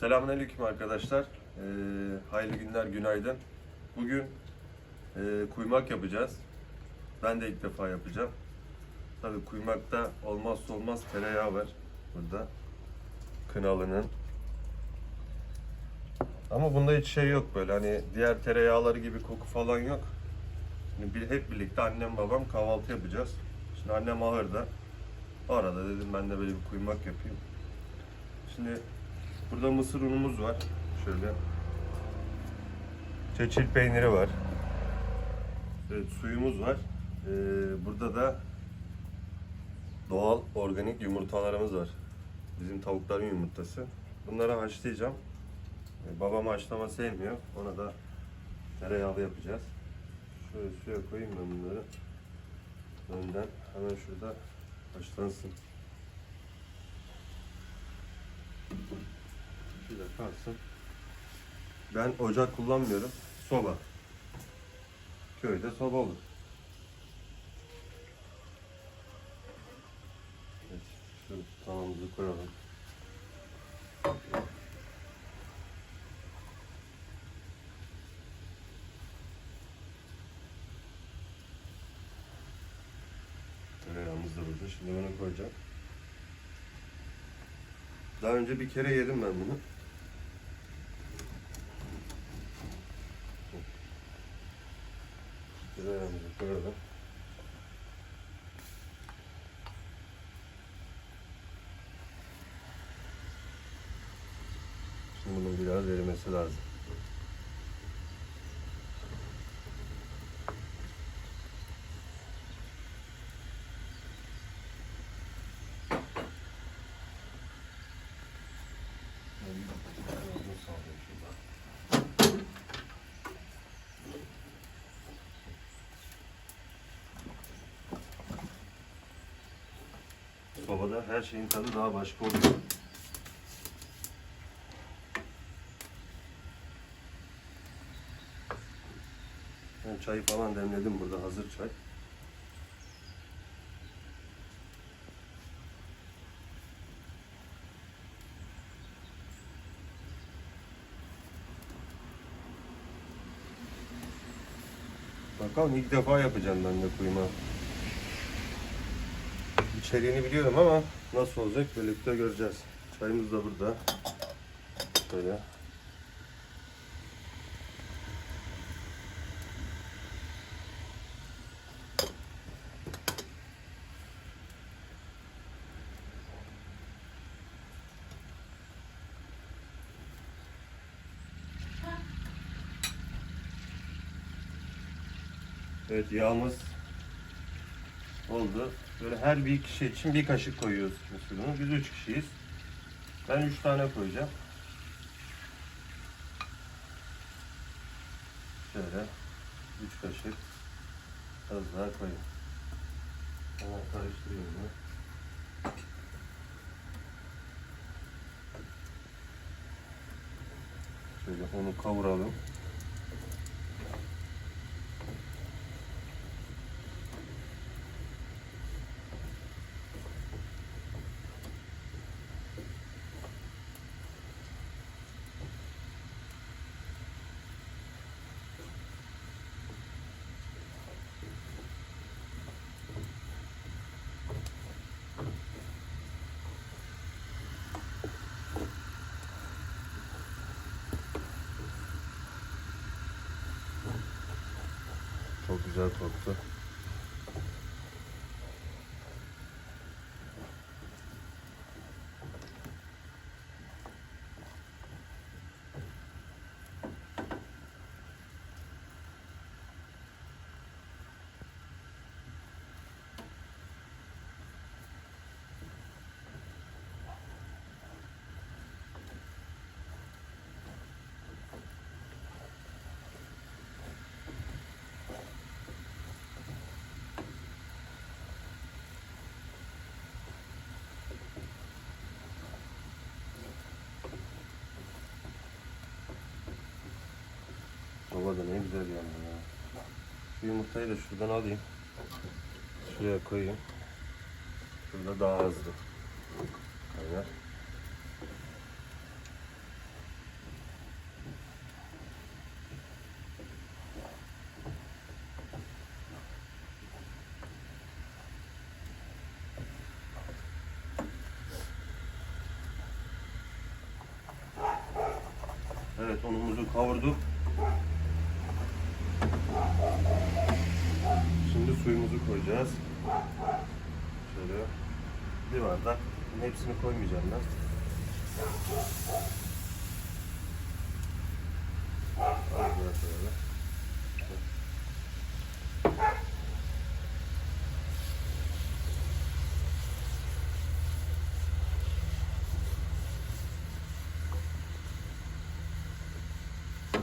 Selamünaleyküm arkadaşlar. Ee, hayırlı günler, günaydın. Bugün e, kuymak yapacağız. Ben de ilk defa yapacağım. Tabii kuymakta olmazsa olmaz tereyağı var burada. Kınalı'nın. Ama bunda hiç şey yok böyle hani diğer tereyağları gibi koku falan yok. Şimdi bir, hep birlikte annem babam kahvaltı yapacağız. Şimdi annem ahırda. O arada dedim ben de böyle bir kuymak yapayım. Şimdi burada mısır unumuz var. Şöyle. Çeçil peyniri var. Evet, suyumuz var. Ee, burada da doğal organik yumurtalarımız var. Bizim tavukların yumurtası. Bunları haşlayacağım. Ee, babam haşlama sevmiyor. Ona da tereyağlı yapacağız. Şöyle suya koyayım ben bunları. Önden hemen şurada haşlansın. Şurada kalsın. Ben ocak kullanmıyorum. Soba. Köyde soba olur. Evet, şöyle tavamızı koyalım. Tereyağımız da burada. Şimdi bunu koyacağım. Daha önce bir kere yedim ben bunu. Tereyağımızı koyalım. Şimdi bunun biraz erimesi lazım. Sobada her şeyin tadı daha başka oluyor. Ben çayı falan demledim burada hazır çay. Bakalım ilk defa yapacağım ben de kuyma. İçeriğini biliyorum ama nasıl olacak birlikte göreceğiz. Çayımız da burada. Böyle. Evet yağımız oldu. Böyle her bir kişi için bir kaşık koyuyoruz mısır unu. Biz üç kişiyiz. Ben üç tane koyacağım. Şöyle üç kaşık az daha koyayım. Hemen karıştırıyorum. Şöyle onu kavuralım. Çok güzel koktu. da ne güzel yandı ya. Şu yumurtayı da şuradan alayım. Şuraya koyayım. Şurada daha hızlı. Aynen. Evet unumuzu kavurduk. Şimdi suyumuzu koyacağız. Şöyle bir bardak. Hepsini koymayacağım ben.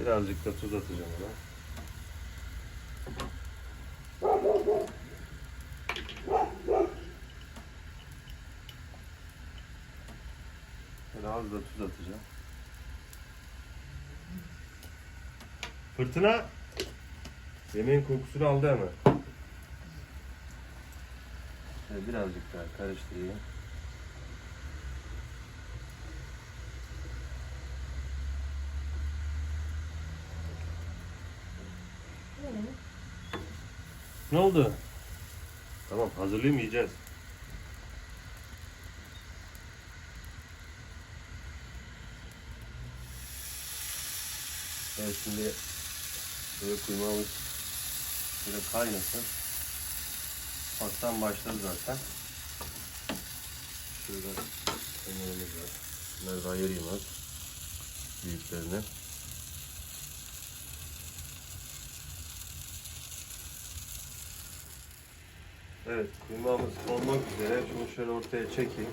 Birazcık da tuz atacağım ona. Biraz da tuz atacağım. Fırtına yemeğin kokusunu aldı hemen. Şöyle birazcık daha karıştırayım. Ne oldu? Tamam hazırlayayım yiyeceğiz. Evet şimdi böyle kuymağımız böyle kaynasın. Ufaktan başladı zaten. Şurada peynirimiz var. Bunları da ayırayım az. Büyüklerini. Evet, kuymağımız olmak üzere. Şunu şöyle ortaya çekeyim.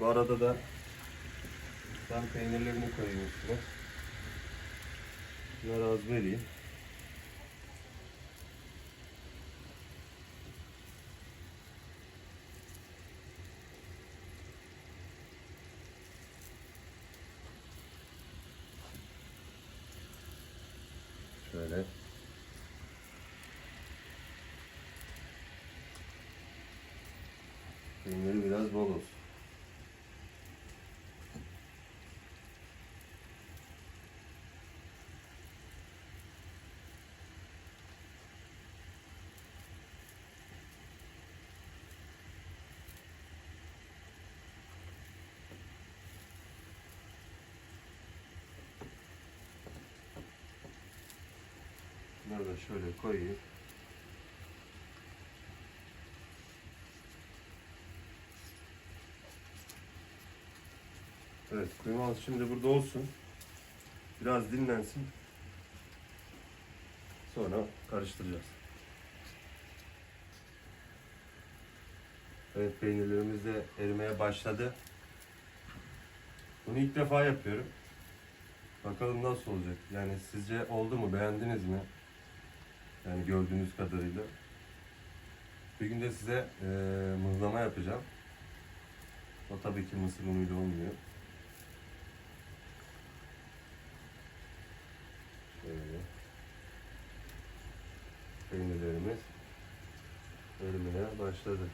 Bu arada da ben peynirlerini koyayım üstüne. Bunları az vereyim. Şöyle. Peyniri biraz bol olsun. Bunları da şöyle koyayım. Evet, kuymağımız şimdi burada olsun. Biraz dinlensin. Sonra karıştıracağız. Evet, peynirlerimiz de erimeye başladı. Bunu ilk defa yapıyorum. Bakalım nasıl olacak. Yani sizce oldu mu? Beğendiniz mi? Yani gördüğünüz kadarıyla. Bir gün de size eee mıhlama yapacağım. O tabii ki mısır unuyla olmuyor. Şöyle. Peynirlerimiz erimeye başladı.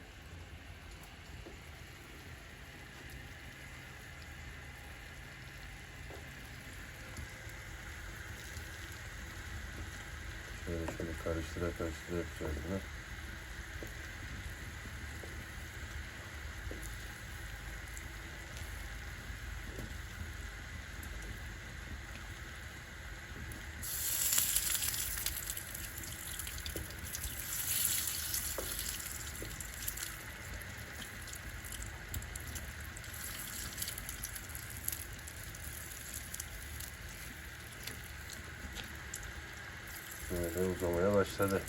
Şöyle şöyle karıştıra karıştıra yapacağız bunu. Böyle uzamaya başladı.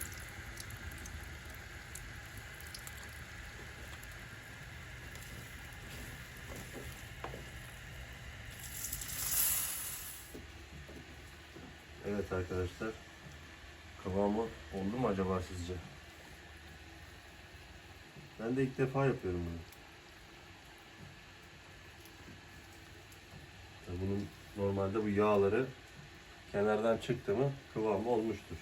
Evet arkadaşlar. Kıvamı oldu mu acaba sizce? Ben de ilk defa yapıyorum bunu. Bunun normalde bu yağları kenardan çıktı mı kıvamı olmuştur.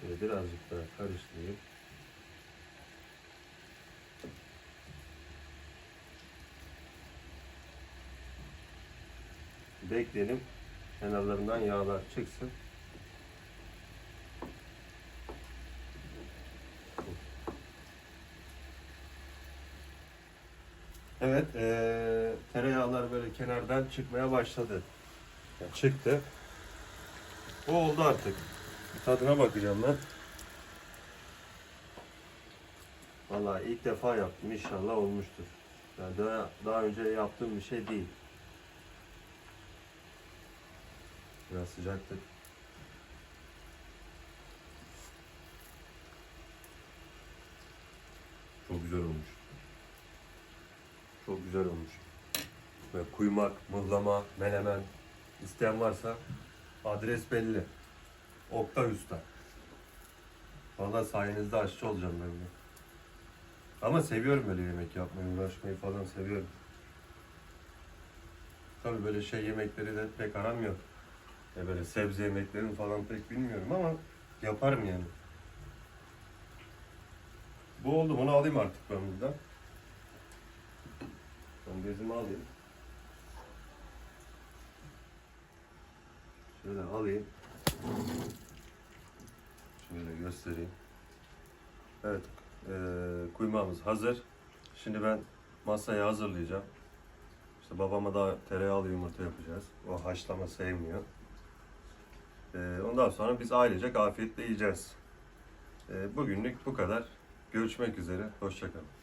Şöyle birazcık daha karıştırayım. Bekleyelim. Kenarlarından yağlar çıksın. Evet, ee, tereyağlar böyle kenardan çıkmaya başladı. Çıktı. Bu oldu artık. Tadına bakacağım ben. Vallahi ilk defa yaptım. İnşallah olmuştur. Yani daha, daha önce yaptığım bir şey değil. Biraz sıcaktır. Çok güzel olmuş. Çok güzel olmuş. Ve kuymak, mıhlama, menemen isteyen varsa adres belli. Oktay Usta. Vallahi sayenizde aşçı olacağım ben de. Ama seviyorum böyle yemek yapmayı, uğraşmayı falan seviyorum. Tabii böyle şey yemekleri de pek aram yok. Ya böyle sebze yemeklerini falan pek bilmiyorum ama yaparım yani. Bu oldu, bunu alayım artık ben buradan. Ben bezimi alayım. Şöyle alayım. Şöyle göstereyim. Evet, eee kuymağımız hazır. Şimdi ben masayı hazırlayacağım. İşte babama da tereyağlı yumurta yapacağız. O haşlama sevmiyor. Eee, ondan sonra biz ailecek afiyetle yiyeceğiz. Eee, bugünlük bu kadar. Görüşmek üzere. Hoşçakalın.